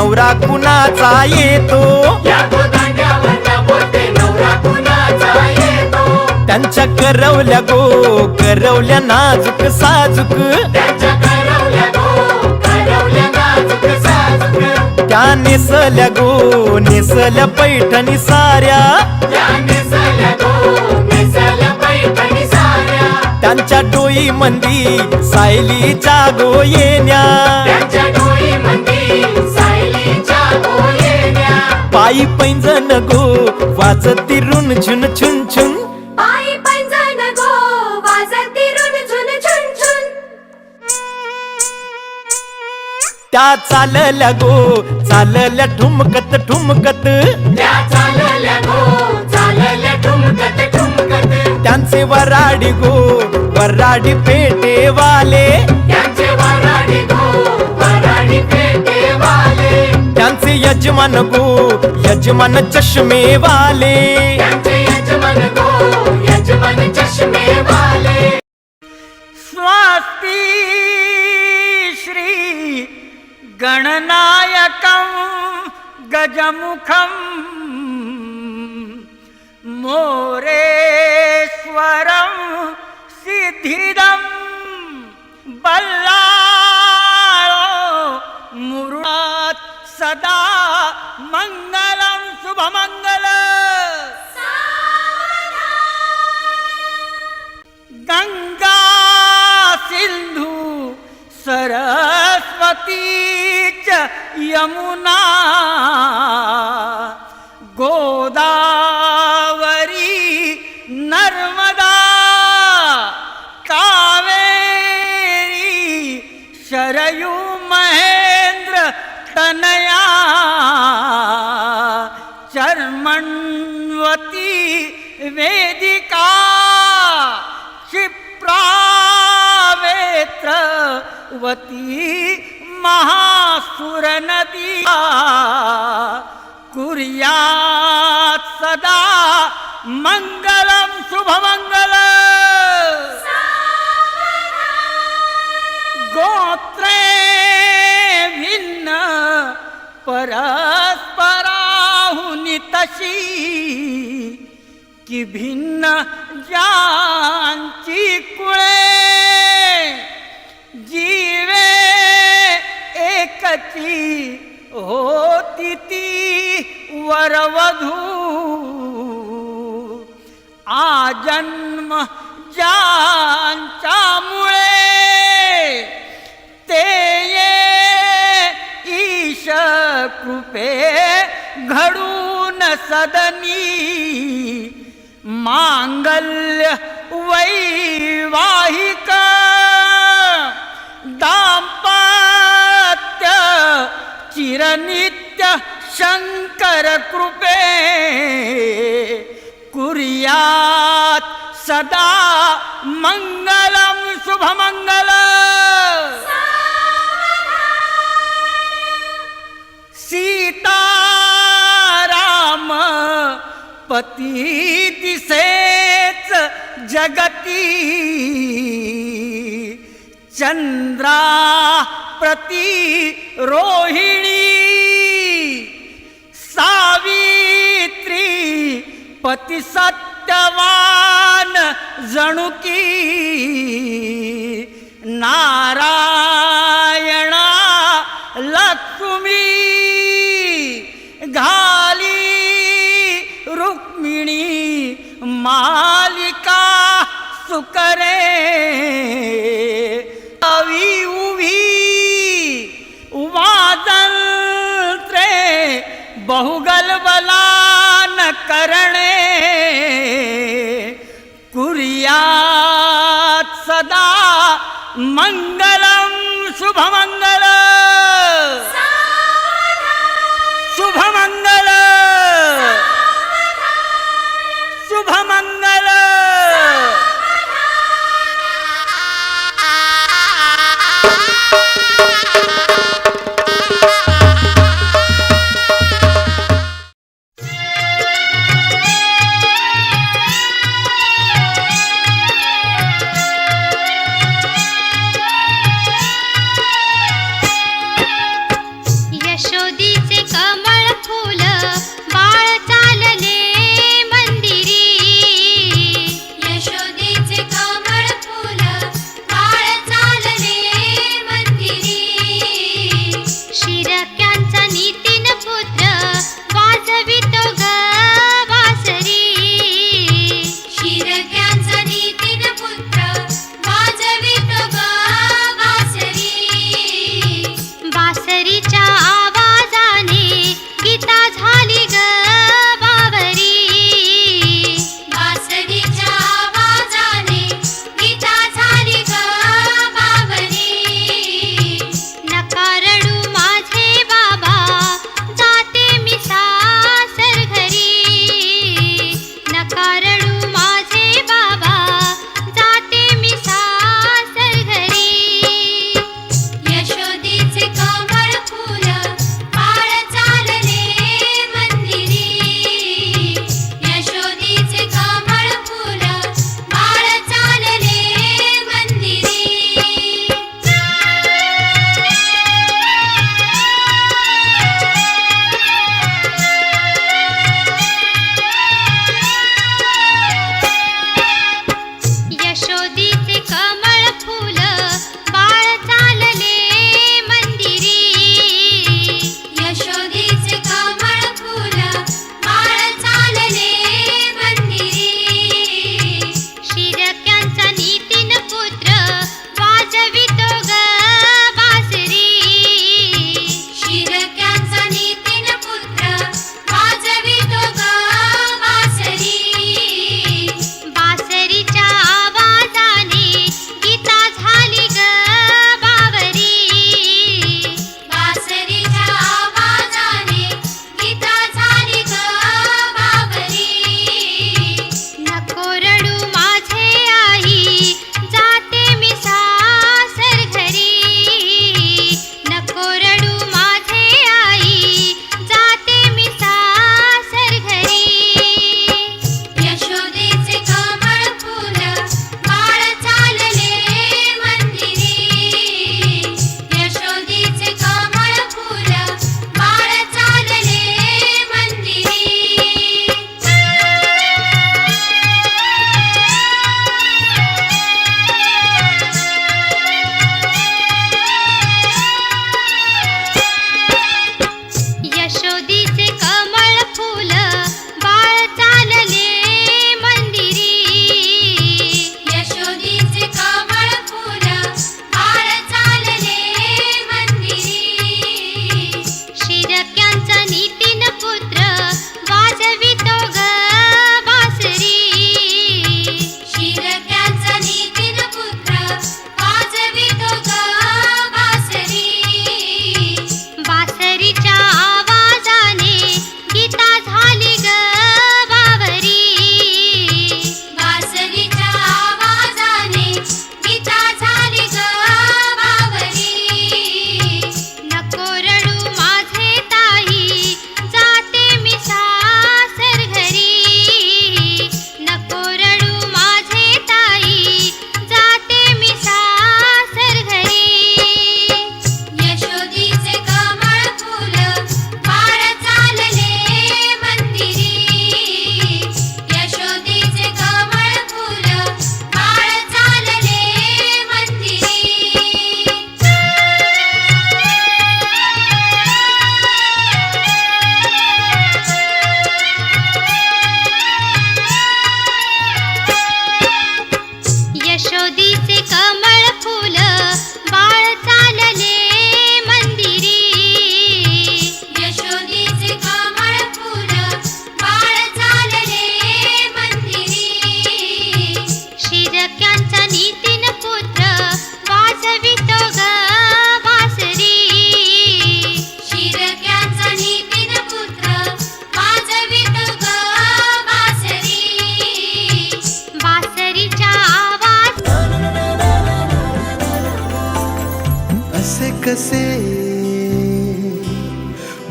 नवरा कुणाचा येतो? त्यांच्या करवल्या गो करवल्या नाजूक साजूक. त्या नेसल्या गो नेसल्या पैठणी साऱ्या. त्यांच्या डोई मंदी सायलीच्या गो येण्या. पायी पैंजण गो वाजती रुन झुन छुन छुन. पायी पैंजण गो वाजती रुन झुन झुन झुन त्या चालल्या गो चालल्या ठुमकत ठुमकत. त्या चालल्या गो चालल्या ठुमकत ठुमकत. त्यांचे वराडी गो वराडी पेटेवाले. त्यांचे वराडी गो वराडी पेटे वाले यजमान गो यजमान चष्मे वाले स्वस्ति श्री गणनायकं गजमुखं मोरेश्वरं सिद्धिदं बल्ला సదా మంగళం శుభమంగళ. గంగా సింధు సరస్వతీ చ యమునా. क्षिप्रावेत्रवती महासुरनदी कुर्यात् सदा मङ्गलं शुभमङ्गल गोत्रे भिन्न परस्पराहुनि तशी की भिन्न जांची कुळे। गती होती ती वरवधू. आजन्म ज्यांच्यामुळे ते ये ईश कृपे घडून सदनी. मांगल्य वैवाहिक निरनित्य शंकर कृपे कुर्यात सदा मंगलम शुभमंगल। सीता राम पती दिसेच जगती। चंद्रा प्रती रोहिणी पती सत्यवान जणुकी नारायणा लक्ष्मी घाली रुक्मिणी मालिका सुकरे अवी उभी वादंत्रे बहुगल बला कुर्यात् सदा मङ्गलं शुभमङ्गल शुभमङ्गल।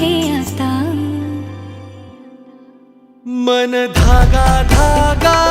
हे आता. मन धागा धागा